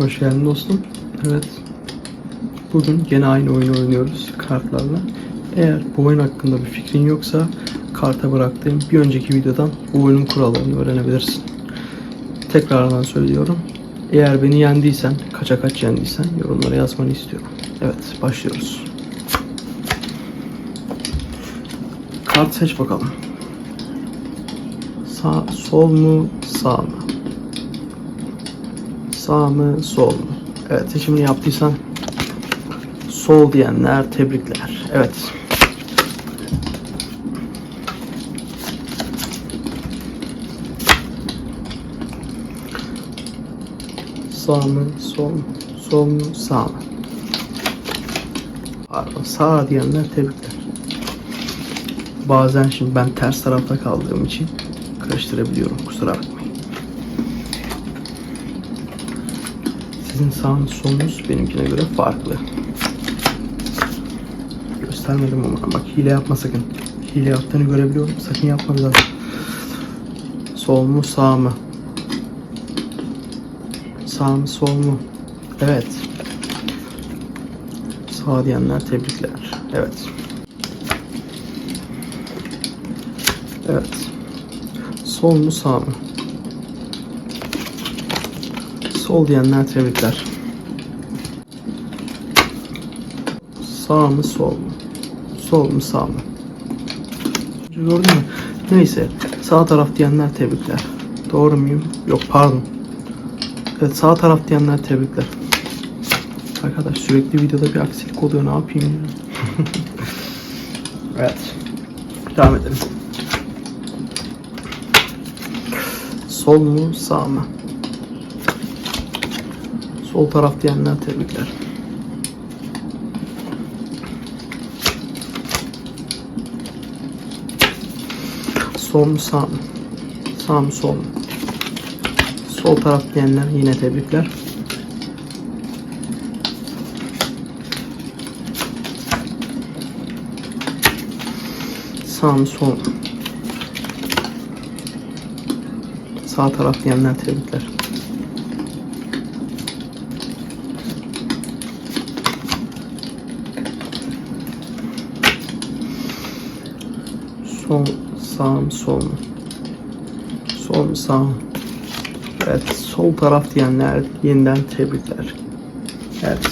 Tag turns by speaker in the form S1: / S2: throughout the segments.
S1: Hoş geldin dostum. Evet. Bugün gene aynı oyunu oynuyoruz kartlarla. Eğer bu oyun hakkında bir fikrin yoksa karta bıraktığım bir önceki videodan bu oyunun kurallarını öğrenebilirsin. Tekrardan söylüyorum. Eğer beni yendiysen, kaça kaç yendiysen yorumlara yazmanı istiyorum. Evet, başlıyoruz. Kart seç bakalım. Sağ, sol mu, sağ mı? Sağ mı, sol mu? Evet, seçimini yaptıysan sol diyenler tebrikler. Evet. Sağ mı, sol mu? Sol mu, sağ mı? Pardon, sağ diyenler tebrikler. Bazen şimdi ben ters tarafta kaldığım için karıştırabiliyorum. Kusura bakmayın. Sağınız solunuz benimkine göre farklı. Göstermedim ama bak hile yapma sakın. Hile yaptığını görebiliyorum. Sakın yapma bir daha. Sol mu sağ mı? Sağ mı sol mu? Evet. Sağ diyenler tebrikler. Evet. Evet. Sol mu sağ mı? Sol diyenler tebrikler. Sağ mı sol mu? Sol mu sağ mı? Gördün mü? Neyse. Sağ taraf diyenler tebrikler. Doğru muyum? Yok pardon. Evet sağ taraf diyenler tebrikler. Arkadaş sürekli videoda bir aksilik oluyor. Ne yapayım ya? evet. Devam edelim. Sol mu sağ mı? Sol taraf diyenler tebrikler. Sağ mı sol? Sol taraf diyenler yine tebrikler. Mu? Sağ taraf diyenler tebrikler. Sol, sağ mı sol mu? Sol mu sağ mı? Evet, sol taraf diyenler yeniden tebrikler. Evet.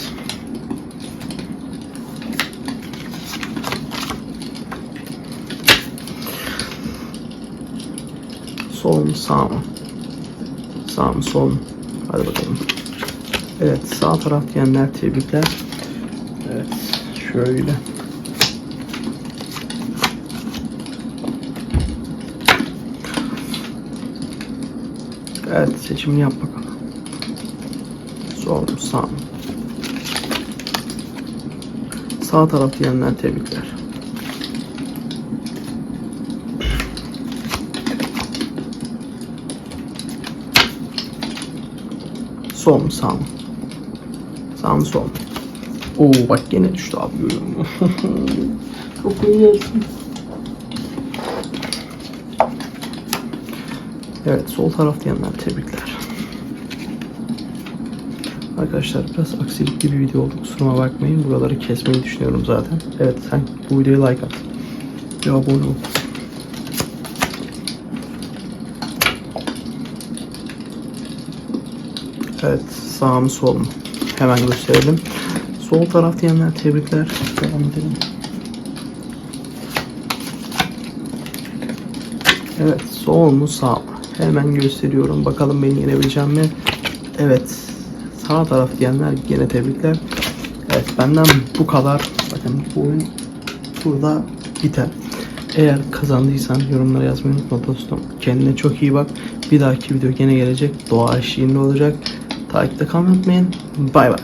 S1: Sol mu sağ mı? Sağ mı sol mu? Hadi bakalım. Evet sağ taraf diyenler tebrikler. Evet şöyle. Evet seçimini yap bakalım. Sol sağ? Sağ taraf diyenler tebrikler. Sol mu sağ mı? Sağ mı? Oo bak gene düştü abi? Çok yersin. Evet sol taraf diyenler tebrikler. Arkadaşlar biraz aksilikli bir video oldu kusuruma bakmayın. Buraları kesmeyi düşünüyorum zaten. Evet sen bu videoya like at. Ve abone ol. Evet sağ mı sol mu? Hemen gösterelim. Sol taraf diyenler tebrikler. Devam edelim. Evet sol mu sağ mı? Hemen gösteriyorum. Bakalım beni yenebileceğim mi? Evet. Sağ taraf diyenler gene tebrikler. Evet benden bu kadar. Bakın bu oyun burada biter. Eğer kazandıysan yorumlara yazmayı unutma dostum. Kendine çok iyi bak. Bir dahaki video gene gelecek. Doğa eşliğinde olacak. Takipte kalmayı unutmayın. Bay bay.